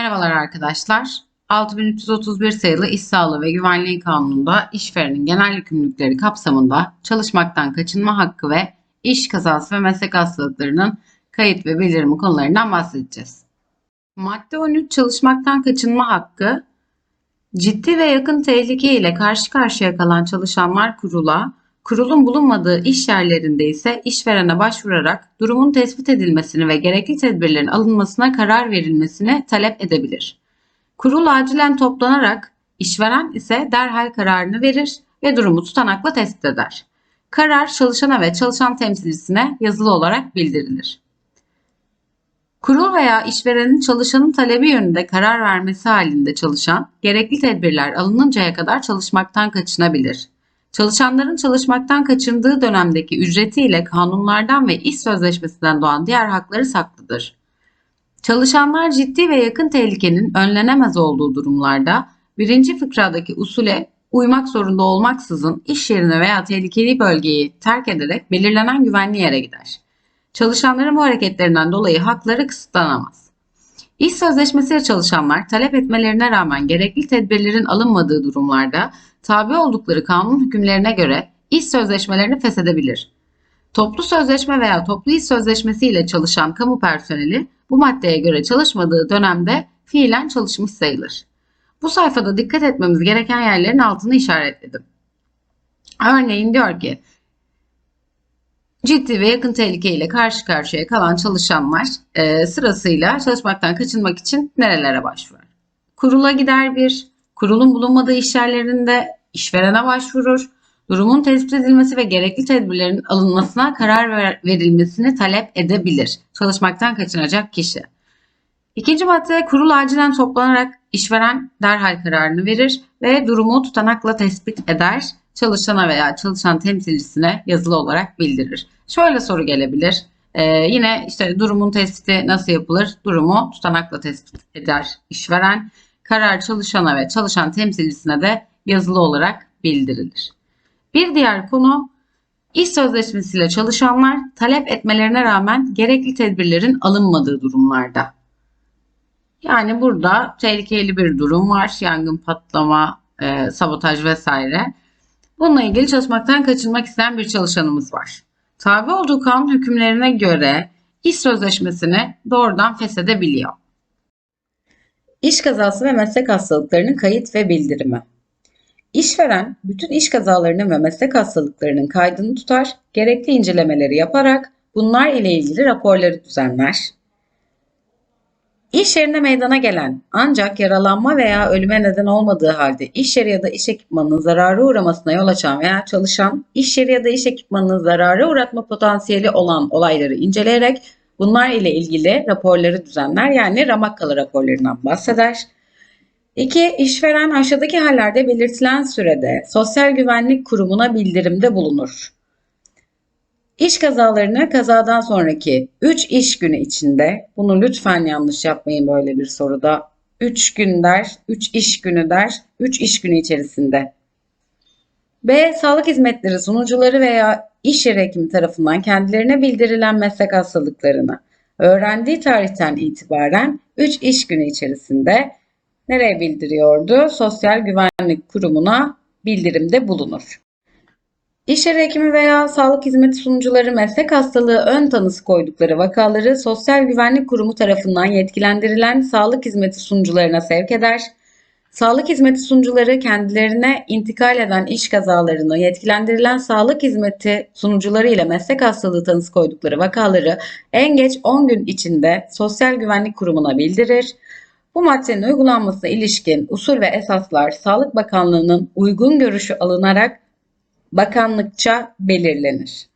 Merhabalar arkadaşlar. 6331 sayılı İş Sağlığı ve Güvenliği Kanunu'nda işverenin genel yükümlülükleri kapsamında çalışmaktan kaçınma hakkı ve iş kazası ve meslek hastalıklarının kayıt ve bildirimi konularından bahsedeceğiz. Madde 13 çalışmaktan kaçınma hakkı ciddi ve yakın tehlike ile karşı karşıya kalan çalışanlar kurula, kurulun bulunmadığı iş yerlerinde ise işverene başvurarak durumun tespit edilmesini ve gerekli tedbirlerin alınmasına karar verilmesini talep edebilir. Kurul acilen toplanarak işveren ise derhal kararını verir ve durumu tutanakla tespit eder. Karar çalışana ve çalışan temsilcisine yazılı olarak bildirilir. Kurul veya işverenin çalışanın talebi yönünde karar vermesi halinde çalışan, gerekli tedbirler alınıncaya kadar çalışmaktan kaçınabilir. Çalışanların çalışmaktan kaçındığı dönemdeki ücretiyle kanunlardan ve iş sözleşmesinden doğan diğer hakları saklıdır. Çalışanlar ciddi ve yakın tehlikenin önlenemez olduğu durumlarda birinci fıkradaki usule uymak zorunda olmaksızın iş yerine veya tehlikeli bölgeyi terk ederek belirlenen güvenli yere gider. Çalışanların bu hareketlerinden dolayı hakları kısıtlanamaz. İş sözleşmesiyle çalışanlar talep etmelerine rağmen gerekli tedbirlerin alınmadığı durumlarda tabi oldukları kanun hükümlerine göre iş sözleşmelerini feshedebilir. Toplu sözleşme veya toplu iş sözleşmesi ile çalışan kamu personeli bu maddeye göre çalışmadığı dönemde fiilen çalışmış sayılır. Bu sayfada dikkat etmemiz gereken yerlerin altını işaretledim. Örneğin diyor ki ciddi ve yakın tehlikeyle karşı karşıya kalan çalışanlar e, sırasıyla çalışmaktan kaçınmak için nerelere başvurur? Kurula gider bir, kurulun bulunmadığı iş yerlerinde işverene başvurur, durumun tespit edilmesi ve gerekli tedbirlerin alınmasına karar ver- verilmesini talep edebilir. Çalışmaktan kaçınacak kişi. İkinci madde kurul acilen toplanarak işveren derhal kararını verir ve durumu tutanakla tespit eder. Çalışana veya çalışan temsilcisine yazılı olarak bildirir. Şöyle soru gelebilir. Ee, yine işte durumun tespiti nasıl yapılır? Durumu tutanakla tespit eder işveren. Karar çalışana ve çalışan temsilcisine de yazılı olarak bildirilir. Bir diğer konu iş sözleşmesiyle çalışanlar talep etmelerine rağmen gerekli tedbirlerin alınmadığı durumlarda. Yani burada tehlikeli bir durum var. Yangın, patlama, e, sabotaj vesaire. Bununla ilgili çalışmaktan kaçınmak isteyen bir çalışanımız var. Tabi olduğu kanun hükümlerine göre iş sözleşmesini doğrudan feshedebiliyor. İş kazası ve meslek hastalıklarının kayıt ve bildirimi. İşveren bütün iş kazalarının ve meslek hastalıklarının kaydını tutar, gerekli incelemeleri yaparak bunlar ile ilgili raporları düzenler. İş yerinde meydana gelen ancak yaralanma veya ölüme neden olmadığı halde iş yeri ya da iş ekipmanının zarara uğramasına yol açan veya çalışan iş yeri ya da iş ekipmanının zarara uğratma potansiyeli olan olayları inceleyerek bunlar ile ilgili raporları düzenler yani Ramakkala raporlarından bahseder. 2. İşveren aşağıdaki hallerde belirtilen sürede Sosyal Güvenlik Kurumu'na bildirimde bulunur. İş kazalarını kazadan sonraki 3 iş günü içinde, bunu lütfen yanlış yapmayın böyle bir soruda. 3 gün der, 3 iş günü der, 3 iş günü içerisinde. B. Sağlık hizmetleri sunucuları veya iş yeri hekimi tarafından kendilerine bildirilen meslek hastalıklarını öğrendiği tarihten itibaren 3 iş günü içerisinde nereye bildiriyordu? Sosyal Güvenlik Kurumu'na bildirimde bulunur. İş yeri hekimi veya sağlık hizmeti sunucuları meslek hastalığı ön tanısı koydukları vakaları Sosyal Güvenlik Kurumu tarafından yetkilendirilen sağlık hizmeti sunucularına sevk eder. Sağlık hizmeti sunucuları kendilerine intikal eden iş kazalarını yetkilendirilen sağlık hizmeti sunucuları ile meslek hastalığı tanısı koydukları vakaları en geç 10 gün içinde Sosyal Güvenlik Kurumu'na bildirir. Bu maddenin uygulanmasına ilişkin usul ve esaslar Sağlık Bakanlığı'nın uygun görüşü alınarak bakanlıkça belirlenir.